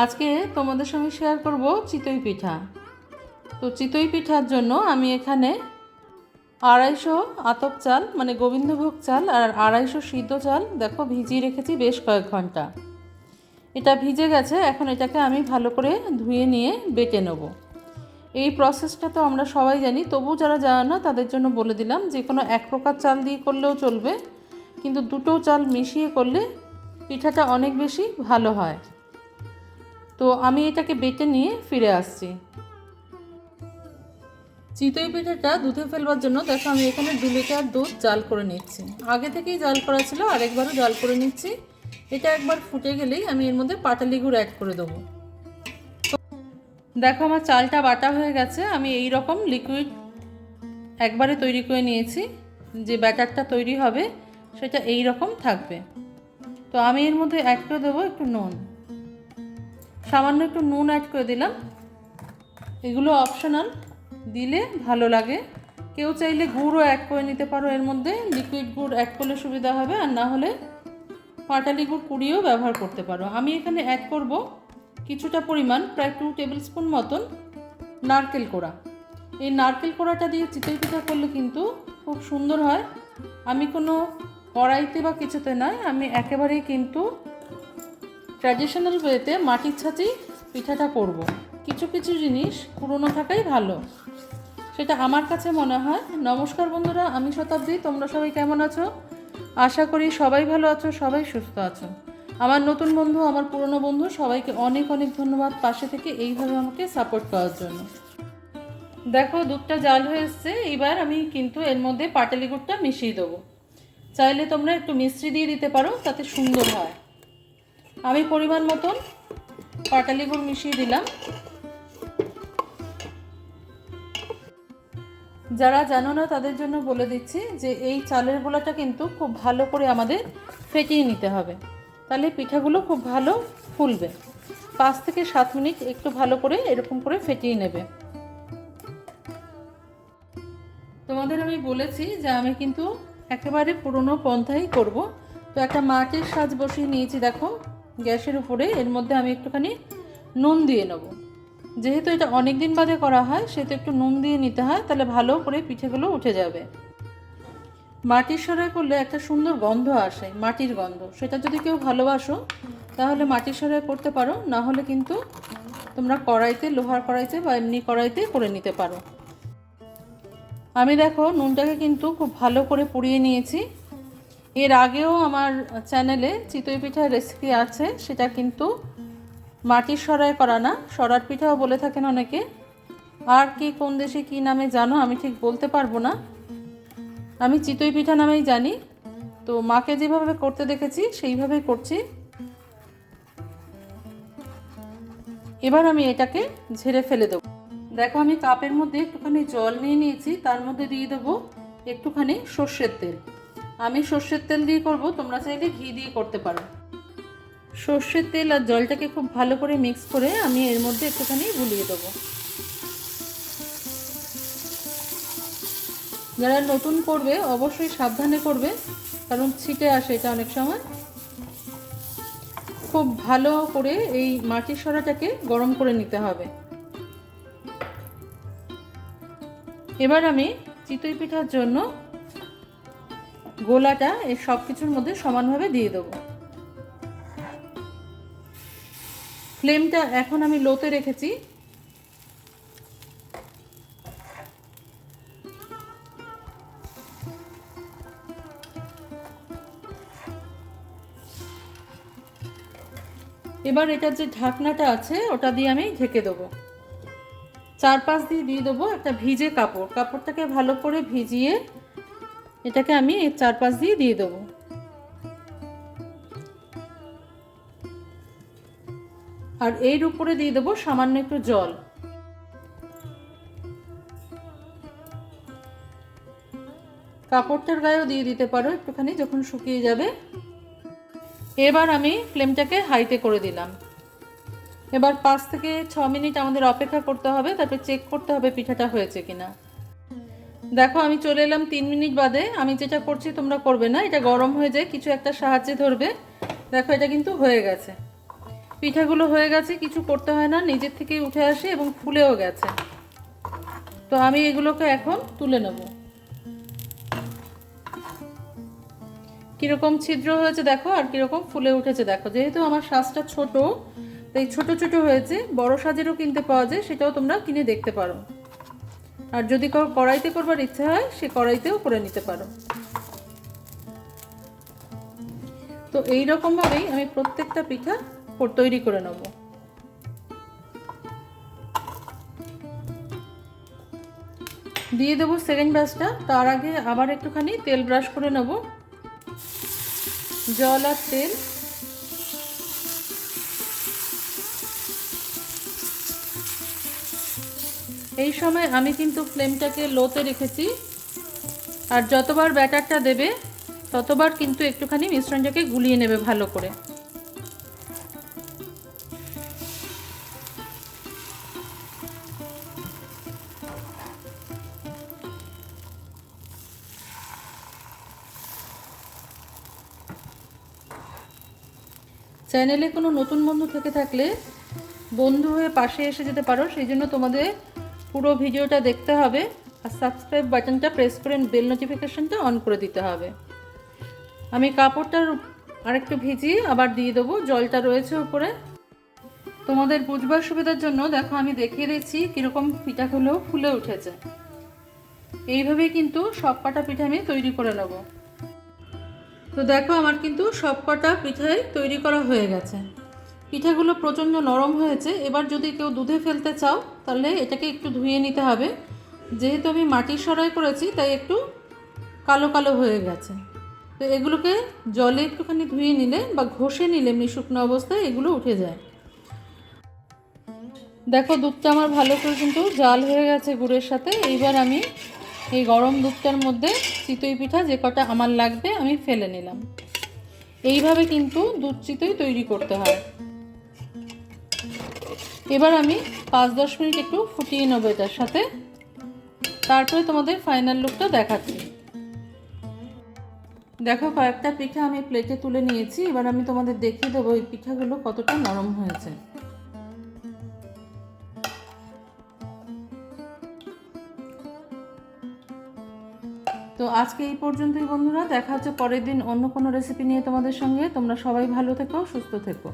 আজকে তোমাদের সঙ্গে শেয়ার করব চিতই পিঠা। তো চিতই পিঠার জন্য আমি এখানে আড়াইশো আতপ চাল মানে গোবিন্দভোগ চাল আর আড়াইশো সিদ্ধ চাল, দেখো ভিজিয়ে রেখেছি বেশ কয়েক ঘণ্টা। এটা ভিজে গেছে, এখন এটাকে আমি ভালো করে ধুয়ে নিয়ে বেটে নেব। এই প্রসেসটা তো আমরা সবাই জানি, তবু যারা জানে না, তাদের জন্য বলে দিলাম যে কোনো এক প্রকার চাল দিয়ে করলেও চলবে, কিন্তু দুটো চাল মিশিয়ে করলে পিঠাটা অনেক বেশি ভালো হয়। তো আমি এটাকে বেটে নিয়ে ফিরে আসছি। চিতই পিঠাটা দুধে ফেলবার জন্য দেখো আমি এখানে দু লিটার দুধ জাল করে নিচ্ছি। আগে থেকেই জাল করা ছিল, আরেকবারও জাল করে নিচ্ছি। এটা একবার ফুটে গেলেই আমি এর মধ্যে পাটালি গুঁড়ো অ্যাড করে দেবো। দেখো আমার চালটা বাটা হয়ে গেছে, আমি এই রকম লিকুইড একবারে তৈরি করে নিয়েছি, যে ব্যাটারটা তৈরি হবে, সেটা এই রকম থাকবে। তো আমি এর মধ্যে অ্যাড করে দেবো একটু নুন। সামান্য একটু নুন অ্যাড করে দিলাম। এগুলো অপশনাল দিলে ভালো লাগে। কেউ চাইলে গুড়ও অ্যাড করে নিতে পারো, এর মধ্যে লিকুইড গুড় অ্যাড করলে সুবিধা হবে, আর না হলে পাটালি গুড় কুড়িয়েও ব্যবহার করতে পারো। আমি এখানে অ্যাড করব কিছুটা পরিমাণ, প্রায় টু টেবিল স্পুন মতন নারকেল কোড়া। এই নারকেল কোড়াটা দিয়ে চিতই পিঠা করলে কিন্তু খুব সুন্দর হয়। আমি কোনো কড়াইতে বা কিছুতে নয়, আমি একেবারেই কিন্তু ট্র্যাডিশনাল ওয়েতে মাটির ছাঁচেই পিঠাটা করব। কিছু কিছু জিনিস পুরনো থাকাই ভালো। সেটা আমার কাছে মনে হয়। নমস্কার বন্ধুরা, আমি শতাব্দী। তোমরা সবাই কেমন আছো? আশা করি সবাই ভালো আছো, সবাই সুস্থ আছো। আমার নতুন বন্ধু, আমার পুরনো বন্ধু, সবাইকে অনেক অনেক ধন্যবাদ পাশে থেকে এইভাবে আমাকে সাপোর্ট করার জন্য। দেখো, দুধটা জাল হয়ে এসছে। এবার আমি কিন্তু এর মধ্যে পাটালি গুড়টা মিশিয়ে দেবো। চাইলে তোমরা একটু মিশ্রি দিয়ে দিতে পারো, তাতে সুন্দর হয়। আমি পরিমাণ মতন পাটালি গুড় মিশিয়ে দিলাম। যারা জানো না, তাদের জন্য বলে দিচ্ছি যে এই চালের গোলাটা কিন্তু খুব ভালো করে আমাদের ফেটিয়ে নিতে হবে। তাহলে পিঠাগুলো খুব ভালো ফুলবে। পাঁচ থেকে সাত মিনিট একটু ভালো করে এরকম করে ফেটিয়ে নেবে। তোমাদের আমি বলেছি যে আমি কিন্তু একেবারে পুরনো পন্থাই করব। তো একটা মাটির সাজ বসিয়ে নিয়েছি, দেখো। গ্যাসের উপরে, এর মধ্যে আমি একটুখানি নুন দিয়ে নেব। যেহেতু এটা অনেক দিন বাদে করা হয়, সেহেতু একটু নুন দিয়ে নিতে হয়, তাহলে ভালো করে পিঠেগুলো উঠে যাবে। মাটির সরাই করলে একটা সুন্দর গন্ধ আসে, মাটির গন্ধ। সেটা যদি কেউ ভালোবাসো, তাহলে মাটির সরাই করতে পারো, না হলে কিন্তু তোমরা কড়াইতে, লোহার কড়াইতে বা এমনি কড়াইতে করে নিতে পারো। আমি দেখো নুনটাকে কিন্তু খুব ভালো করে পুড়িয়ে নিয়েছি। এর আগেও আমার চ্যানেলে চিতই পিঠার রেসিপি আছে, সেটা কিন্তু মাটির সরাই করা না, সরার পিঠাও বলে থাকেন অনেকে। আর কি কোন দেশে কি নামে জানো, আমি ঠিক বলতে পারব না। আমি চিতই পিঠা নামেই জানি। তো মাকে যেভাবে করতে দেখেছি, সেইভাবেই করছি। এবার আমি এটাকে ঝেড়ে ফেলে দেবো। দেখো, আমি কাপের মধ্যে একটুখানি জল নিয়ে নিয়েছি, তার মধ্যে দিয়ে দেবো একটুখানি সর্ষের তেল। আমি সর্ষের তেল দিয়ে করব, তোমরা চাইলে ঘি দিয়ে করতে পারো। সর্ষের তেল আর জলটাকে খুব ভালো করে মিক্স করে আমি এর মধ্যে একটুখানি গুলিয়ে দেবো। যারা নতুন করবে, অবশ্যই সাবধানে করবে, কারণ ছিটে আসে এটা অনেক সময়। খুব ভালো করে এই মাটির সরাটাকে গরম করে নিতে হবে। এবার আমি চিতই পিঠার জন্য গোলাটা এই সব কিছুর মধ্যে সমানভাবে দিয়ে দেবো। ফ্লেমটা এখন আমি লোতে রেখেছি। এবার এটার যে ঢাকনাটা আছে, ওটা দিয়ে আমি ঢেকে দেবো। চার পাঁচ দিয়ে দিয়ে দেবো একটা ভিজে কাপড়। কাপড়টাকে ভালো করে ভিজিয়ে এটাকে আমি এই চার পাঁচ দিয়ে দিয়ে দেবো। আর এর উপরে দিয়ে দেবো সামান্য একটু জল। কাপড়টার গায়েও দিয়ে দিতে পারো একটুখানি যখন শুকিয়ে যাবে। এবার আমি ফ্লেমটাকে হাইতে করে দিলাম। এবার পাঁচ থেকে ছ মিনিট আমাদের অপেক্ষা করতে হবে, তারপর চেক করতে হবে পিঠাটা হয়েছে কিনা। দেখো, আমি চলে এলাম তিন মিনিট বাদে। আমি যেটা করছি, তোমরা করবে না। এটা গরম হয়ে যায়, কিছু একটা সাহায্যে ধরবে। দেখো, এটা কিন্তু হয়ে গেছে। পিঠাগুলো হয়ে গেছে, কিছু করতে হয় না। নিজের থেকেই উঠে আসে এবং ফুলেও গেছে। তো আমি এগুলোকে এখন তুলে নেব। কীরকম ছিদ্র হয়েছে দেখো, আর কীরকম ফুলে উঠেছে দেখো। যেহেতু আমার শ্বাসটা ছোট, তাই ছোট ছোট হয়েছে। বড় সাজেরও কিনতে পাওয়া যায়, সেটাও তোমরা কিনে দেখতে পারো। আর যদি কড়াইতে করবার ইচ্ছে হয়, সে কড়াইতেও করে নিতে পারো। তো এই রকমভাবেই আমি প্রত্যেকটা পিঠা তৈরি করে নেব। দিয়ে দেবো সেকেন্ড ব্রাশটা। তার আগে আবার একটুখানি তেল ব্রাশ করে নেব। জল আর তেল। এই সময় আমি কিন্তু ফ্লেমটাকে লোতে রেখেছি। আর যতবার ব্যাটারটা দেবে, ততবার কিন্তু একটুখানি মিশ্রণটাকে গুলিয়ে নেবে ভালো করে। চ্যানেলে কোনো নতুন বন্ধু থেকে থাকলে বন্ধু হয়ে পাশে এসে যেতে পারো, সেই জন্য তোমাদের পুরো ভিডিওটা দেখতে হবে আর সাবস্ক্রাইব বাটনটা প্রেস করে বেল নোটিফিকেশানটা অন করে দিতে হবে। আমি কাপড়টার আরেকটু ভিজিয়ে আবার দিয়ে দেবো, জলটা রয়েছে উপরে। তোমাদের বুঝবার সুবিধার জন্য দেখো আমি দেখিয়ে দিচ্ছি কীরকম পিঠাগুলো ফুলে উঠেছে। এইভাবেই কিন্তু সব কটা পিঠা আমি তৈরি করে নেব। তো দেখো আমার কিন্তু সব কটা পিঠাই তৈরি করা হয়ে গেছে। পিঠাগুলো প্রচণ্ড নরম হয়েছে। এবার যদি কেউ দুধে ফেলতে চাও, তাহলে এটাকে একটু ধুয়ে নিতে হবে। যেহেতু আমি মাটির সরাই করেছি, তাই একটু কালো কালো হয়ে গেছে। তো এগুলোকে জলে একটুখানি ধুয়ে নিলে বা ঘষে নিলে, এমনি শুকনো অবস্থায় এগুলো উঠে যায়। দেখো, দুধটা আমার ভালো করে কিন্তু জাল হয়ে গেছে গুড়ের সাথে। এইবার আমি এই গরম দুধটার মধ্যে চিতই পিঠা, যে কটা আমার লাগবে, আমি ফেলে নিলাম। এইভাবে কিন্তু দুধ চিতই তৈরি করতে হয়। এবার আমি পাঁচ দশ মিনিট একটু ফুটিয়ে নেব এটার সাথে। তারপরে তোমাদের ফাইনাল লুকটা দেখাচ্ছি। দেখো, কয়েকটা পিঠা আমি প্লেটে তুলে নিয়েছি। এবার আমি তোমাদের দেখিয়ে দেবো এই পিঠাগুলো কতটা নরম হয়েছে। তো আজকে এই পর্যন্তই বন্ধুরা। দেখা হচ্ছে পরের দিন অন্য কোনো রেসিপি নিয়ে তোমাদের সঙ্গে। তোমরা সবাই ভালো থেকো, সুস্থ থেকো।